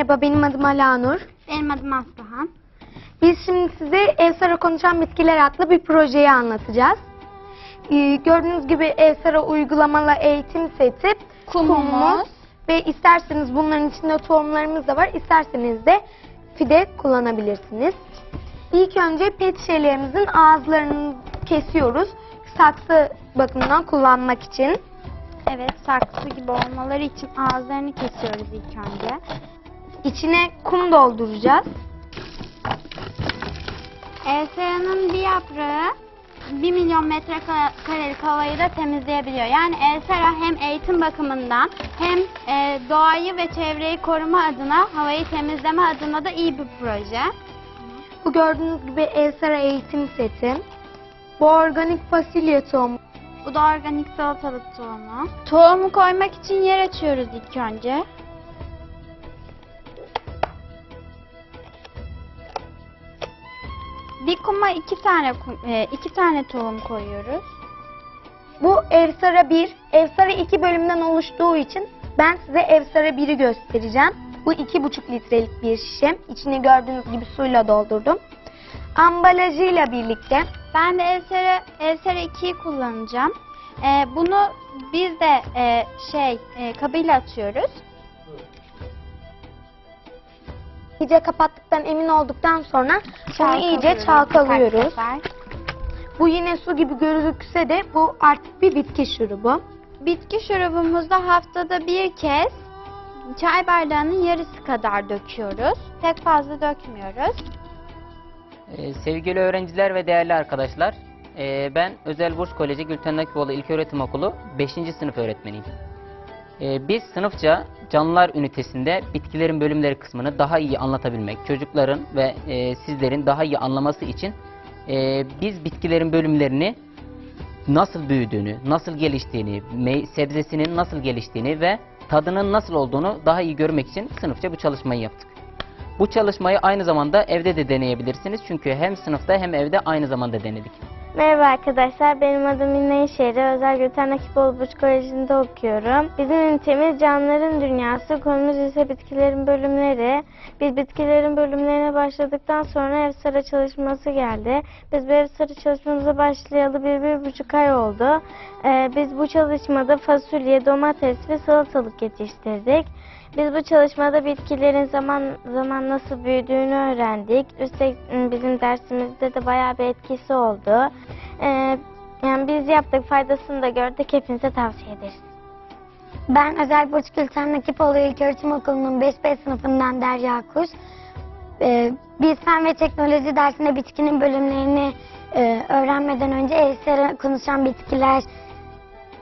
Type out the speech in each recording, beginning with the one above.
Merhaba, benim adım Alanur. Benim adım Aslıhan. Biz şimdi size Evsara Konuşan Bitkiler adlı bir projeyi anlatacağız. Ee, gördüğünüz gibi Evsara uygulamalı eğitim seti, Kumumuz. ve isterseniz bunların içinde tohumlarımız da var. İsterseniz de fide kullanabilirsiniz. İlk önce pet şişelerimizin ağızlarını kesiyoruz. Saksı bakımından kullanmak için. Evet, saksı gibi olmaları için ağızlarını kesiyoruz ilk önce. İçine kum dolduracağız. Elsara'nın bir yaprağı 1 milyon metrekarelik havayı da temizleyebiliyor. Yani Elsara hem eğitim bakımından hem e, doğayı ve çevreyi koruma adına, havayı temizleme adına da iyi bir proje. Bu gördüğünüz gibi Elsara eğitim seti. Bu organik fasulye tohumu. Bu da organik salatalık tohumu. Tohumu koymak için yer açıyoruz ilk önce. Bir kuma iki tane e, iki tane tohum koyuyoruz. Bu Evsara 1. Evsara 2 bölümden oluştuğu için ben size Evsara 1'i göstereceğim. Bu 2,5 litrelik bir şişe. İçini gördüğünüz gibi suyla doldurdum. Ambalajıyla birlikte Ben de Elsera, Elsera 2'yi kullanacağım. E, bunu biz de e, şey e, kabıyla atıyoruz. İyice kapattıktan emin olduktan sonra bunu iyice Çalkalıyoruz. Bu yine su gibi gözükse de bu artık bir bitki şurubu. Bitki şurubumuzda haftada bir kez çay bardağının yarısı kadar döküyoruz. Pek fazla dökmüyoruz. Ee, sevgili öğrenciler ve değerli arkadaşlar, ee, ben Özel Burs Koleji Gülten Nakipoğlu İlköğretim Okulu 5. sınıf öğretmeniyim. Ee, biz sınıfça canlılar ünitesinde bitkilerin bölümleri kısmını daha iyi anlatabilmek, çocukların ve ee, sizlerin daha iyi anlaması için ee, biz bitkilerin bölümlerini nasıl büyüdüğünü, nasıl geliştiğini, sebzesinin nasıl geliştiğini ve tadının nasıl olduğunu daha iyi görmek için sınıfça bu çalışmayı yaptık. Bu çalışmayı aynı zamanda evde de deneyebilirsiniz. Çünkü hem sınıfta hem evde aynı zamanda denedik. Merhaba arkadaşlar, benim adım Minna İşehri. Özel Gülten Akipoğlu Burç Koleji'nde okuyorum. Bizim ünitemiz canlıların dünyası, konumuz ise bitkilerin bölümleri. Biz bitkilerin bölümlerine başladıktan sonra ev sıra çalışması geldi. Biz bu ev sıra çalışmamıza başlayalı bir, bir buçuk ay oldu. Ee, biz bu çalışmada fasulye, domates ve salatalık yetiştirdik. Biz bu çalışmada bitkilerin zaman zaman nasıl büyüdüğünü öğrendik. Üstelik m, bizim dersimizde de bayağı bir etkisi oldu. Ee, yani biz yaptık, faydasını da gördük. Hepinize tavsiye ederiz. Ben Özel Burç Gülten Nakipoğlu İlköğretim Okulu'nun 5B sınıfından Derya Kuş. Ee, biz fen ve teknoloji dersinde bitkinin bölümlerini e, öğrenmeden önce Evsera Konuşan Bitkiler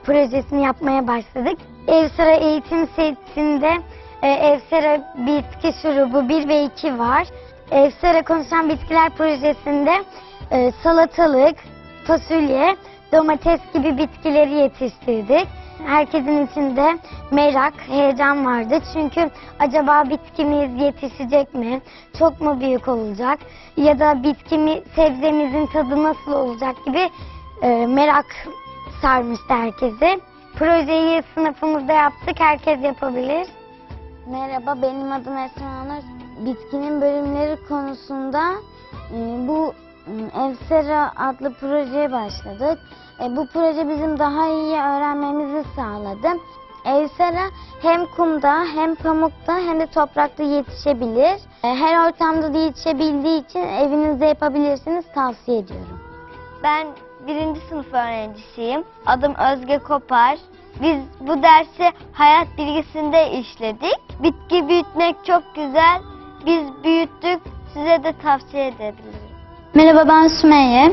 projesini yapmaya başladık. Evsera eğitim setinde e, Evsera bitki şurubu 1 ve 2 var. Evsera Konuşan Bitkiler projesinde e, salatalık, fasulye, domates gibi bitkileri yetiştirdik. Herkesin içinde merak, heyecan vardı. Çünkü acaba bitkimiz yetişecek mi? Çok mu büyük olacak? Ya da bitkimi, sebzemizin tadı nasıl olacak gibi e, merak sarmıştı herkesi. Projeyi sınıfımızda yaptık. Herkes yapabilir. Merhaba, benim adım Esra Onur. Bitkinin bölümleri konusunda e, bu e, Evsera adlı projeye başladık. E, bu proje bizim daha iyi öğrenmemizi sağladı. Evsera hem kumda hem pamukta hem de toprakta yetişebilir. Her ortamda da yetişebildiği için evinizde yapabilirsiniz tavsiye ediyorum. Ben birinci sınıf öğrencisiyim. Adım Özge Kopar. Biz bu dersi hayat bilgisinde işledik. Bitki büyütmek çok güzel. Biz büyüttük. Size de tavsiye edebilirim. Merhaba ben Sümeyye.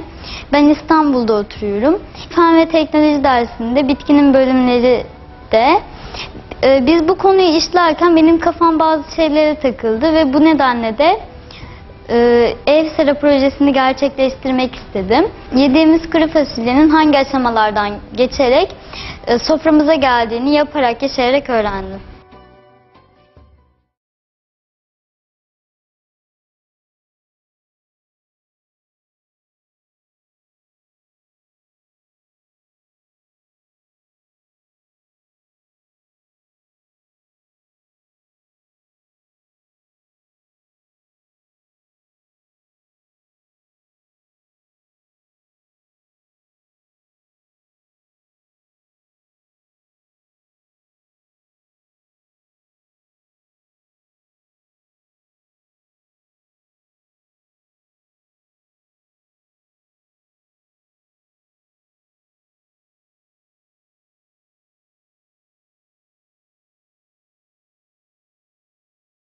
Ben İstanbul'da oturuyorum. Fen ve teknoloji dersinde bitkinin bölümleri de e, biz bu konuyu işlerken benim kafam bazı şeylere takıldı ve bu nedenle de e, ev sera projesini gerçekleştirmek istedim. Yediğimiz kuru fasulyenin hangi aşamalardan geçerek soframıza geldiğini yaparak, yaşayarak öğrendim.